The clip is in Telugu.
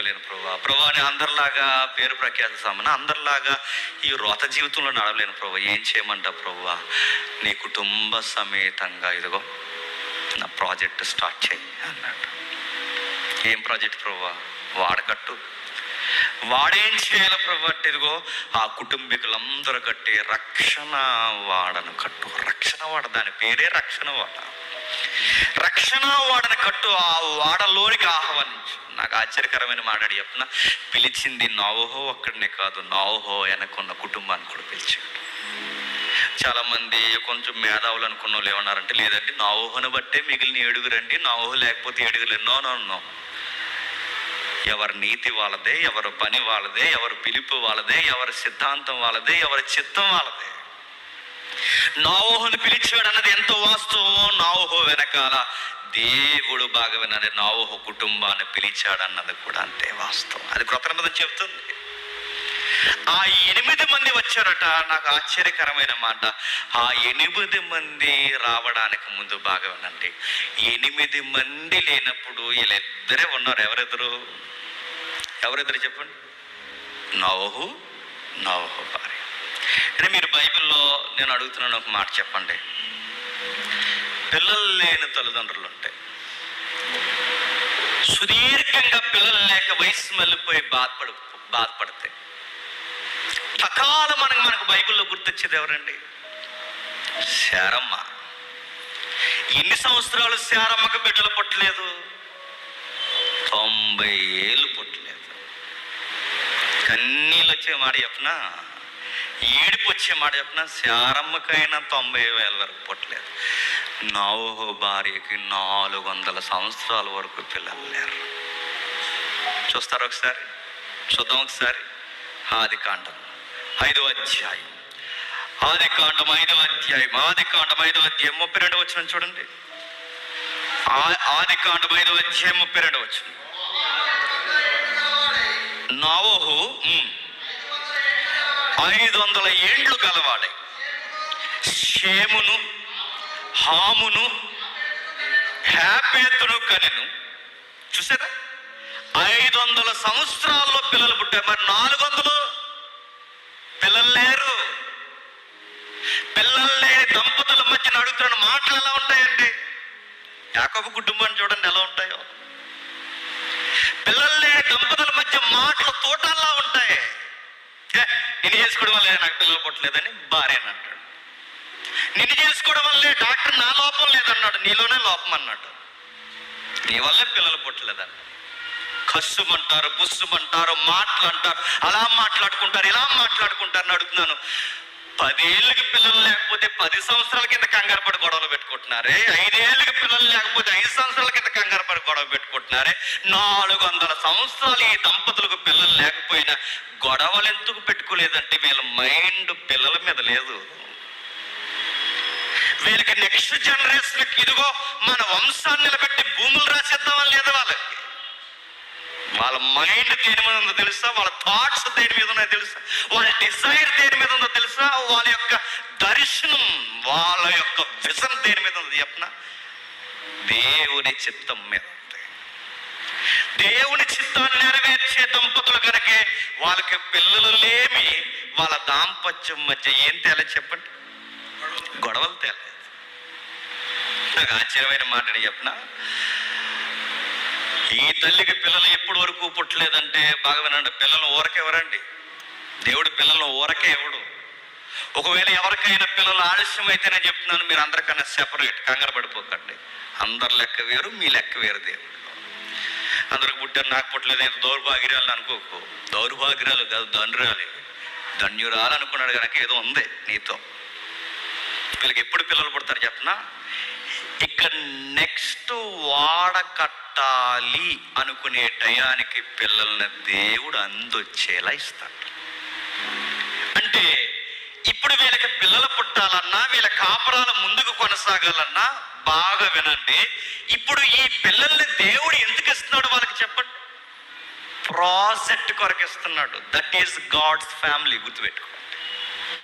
నిలబెట్టుకోలేను ప్రభా. ప్రభా అని అందరిలాగా పేరు ప్రఖ్యాత అందరిలాగా ఈ రోత జీవితంలో నడవలేను ప్రభా. ఏం చేయమంట ప్రభా? నీ కుటుంబ సమేతంగా ఇదిగో నా ప్రాజెక్ట్ స్టార్ట్ చేయి అన్నాడు. ఏం ప్రాజెక్ట్ ప్రభా? వాడకట్టు. వాడేం చేయాలి ప్రభు అంటే ఇదిగో ఆ కుటుంబీకులందరూ కట్టే రక్షణ వాడను కట్టు. రక్షణ వాడ దాని పేరే రక్షణ వాడ. తక్షణ వాడని కట్టు ఆ వాడలోనికి ఆహ్వానించు. నాకు ఆశ్చర్యకరమైన మాట్లాడి చెప్పిన పిలిచింది నావోహో ఒక్కడినే కాదు నావోహో వెనకున్న కుటుంబాన్ని కూడా పిలిచాడు. చాలా మంది కొంచెం మేధావులు అనుకున్న వాళ్ళు ఏమన్నారంటే లేదంటే నావోహను బట్టే మిగిలిన ఏడుగురండి నావోహో లేకపోతే ఏడుగురు ఎన్నో నో ఎవరి నీతి వాళ్ళదే ఎవరి పని వాళ్ళదే ఎవరి పిలుపు వాళ్ళదే ఎవరి సిద్ధాంతం వాళ్ళదే ఎవరి చిత్తం వాళ్ళదే. నావోహను పిలిచాడు అన్నది ఎంతో వాస్తవమో నావోహో వెనకాల దేవుడు బాగా విన్నది నావోహో కుటుంబాన్ని పిలిచాడు అన్నది కూడా అంతే వాస్తవం. అది కృతజ్ఞత చెప్తుంది ఆ ఎనిమిది మంది వచ్చారట నాకు ఆశ్చర్యకరమైన మాట. ఆ ఎనిమిది మంది రావడానికి ముందు బాగా వినండి ఎనిమిది మంది లేనప్పుడు వీళ్ళిద్దరే ఉన్నారు. ఎవరెదురు ఎవరెదురు చెప్పండి? నవహు నవహు భార్య. అంటే మీరు బైబిల్లో నేను అడుగుతున్నాను ఒక మాట చెప్పండి. పిల్లలు లేని తల్లిదండ్రులు ఉంటాయి. సుదీర్ఘంగా పిల్లలు లేక వయసు మళ్ళీపోయి బాధపడు బాధపడతాయి. సకాల మనకు మనకు బైబిల్లో గుర్తొచ్చేది ఎవరండి? శారమ్మ. ఎన్ని సంవత్సరాలు శారమ్మకు బిడ్డలు పుట్టలేదు? తొంభై ఏళ్ళు పుట్టలేదు. కన్నీళ్ళు వచ్చే మాట చెప్పనా? ఏడుపు వచ్చే మాట చెప్పిన? శారమ్మకైనా తొంభై వేల వరకు పుట్టలేదు. నవహో భార్యకి నాలుగు వందల సంవత్సరాల వరకు పిల్లలు లేరు. చూస్తారు ఒకసారి? చూద్దాం ఒకసారి. ఆది కాండం. ఐదో అధ్యాయం. ఆది కాండం ఐదో అధ్యాయం. ఆది కాండం ఐదో అధ్యాయం. ముప్పై రెండు వచ్చిన చూడండి. ఆది కాండం ఐదో అధ్యాయం ముప్పై రెండు వచ్చిన నావోహు ఐదు వందల ఏండ్లు గలవాడే షేమును హామును హ్యాపేతును కనెను. చూసారా? ఐదు వందల సంవత్సరాల్లో పిల్లలు పుట్టారు. మరి నాలుగు వందలు పిల్లలు లేరు. పిల్లలు లేని దంపతుల మధ్యన అడుగుతున్న మాటలు ఎలా ఉంటాయండి? యాకబు కుటుంబాన్ని చూడండి ఎలా ఉంటాయో పిల్లలు లేని దంపతుల మధ్య మాటలు తోటల్లా ఉంటాయి ఏ, నిన్ను చేసుకోవడం వల్ల నాకు పిల్లలు పుట్టలేదని భార్య అని అంటాడు. నిన్ను చేసుకోవడం వల్లే డాక్టర్ నా లోపం లేదన్నాడు నీలోనే లోపం అన్నాడు. నీ వల్లే పిల్లలు పుట్టలేదన్నాడు కస్సుమంటారు బుస్సుమంటారు మాటలు అంటారు అలా మాట్లాడుకుంటారు ఇలా మాట్లాడుకుంటారు అని అడుగుతున్నాను. పదేళ్ళకి పిల్లలు లేకపోతే పది సంవత్సరాల కింద కంగారు పడి గొడవలు పెట్టుకుంటున్నారే? ఐదేళ్ళకి పిల్లలు లేకపోతే ఐదు సంవత్సరాల కింద కంగారు పడి గొడవ పెట్టుకుంటున్నారే? నాలుగు వందల సంవత్సరాలు ఈ దంపతులకు పిల్లలు లేకపోయినా గొడవలు ఎందుకు పెట్టుకోలేదంటే వీళ్ళ మైండ్ పిల్లల మీద లేదు. వీళ్ళకి నెక్స్ట్ జనరేషన్కి ఇదిగో మన వంశాన్ని నిలబెట్టి భూములు రాసేద్దామని లేదు వాళ్ళకి వాళ్ళ మైండ్ దేని మీద ఉందో తెలుసా? వాళ్ళ థాట్స్ దేని మీద ఉన్నాయో తెలుసా? వాళ్ళ డిజైర్ దేని మీద ఉందో తెలుసా? వాళ్ళ యొక్క దర్శనం వాళ్ళ యొక్క విజన్ దేని మీద ఉంది చెప్పన? దేవుని చిత్తం మీద ఉంది దేవుని చిత్తాన్ని నెరవేర్చే దంపతులు కనుకే వాళ్ళకి పిల్లలు లేమి వాళ్ళ దాంపత్యం మధ్య ఏం తేలేదు చెప్పండి? గొడవలు తేలేదు నాకు ఆశ్చర్యమైన మాటని చెప్పనా? ఈ తల్లికి పిల్లలు ఎప్పటి వరకు పుట్టలేదంటే బాగా వినండి పిల్లలు ఊరకెవరండి దేవుడు పిల్లలను ఊరకే ఎవడు? ఒకవేళ ఎవరికైనా పిల్లలు ఆలస్యం అయితేనే చెప్తున్నాను మీరు అందరికన్నా సెపరేట్ కంగారు పడిపోకండి. అందరి లెక్క వేరు మీ లెక్క వేరు దేవుడు. అందరికి పుట్టారు నాకు పుట్టలేదు నేను దౌర్భాగ్యాలు అనుకోకు. దౌర్భాగ్యాలు కాదు దండ్రాలి ధన్యురాలు అనుకున్నాడు కనుక ఏదో ఉంది నీతో. వీళ్ళకి ఎప్పుడు పిల్లలు పుడతారు చెప్పనా? ఇక నెక్స్ట్ వాడకట్టాలి అనుకునే టయానికి పిల్లల్ని దేవుడు అందొచ్చేలా ఇస్తాడు. అంటే ఇప్పుడు వీళ్ళకి పిల్లలు పుట్టాలన్నా వీళ్ళ కాపురాలు ముందుకు కొనసాగాలన్నా బాగా వినండి ఇప్పుడు ఈ పిల్లల్ని దేవుడు ఎందుకు ఇస్తున్నాడు వాళ్ళకి చెప్పండి? ప్రాజెక్ట్ కొరకు ఇస్తున్నాడు దట్ ఈస్ గాడ్స్ ఫ్యామిలీ గుర్తుపెట్టుకో.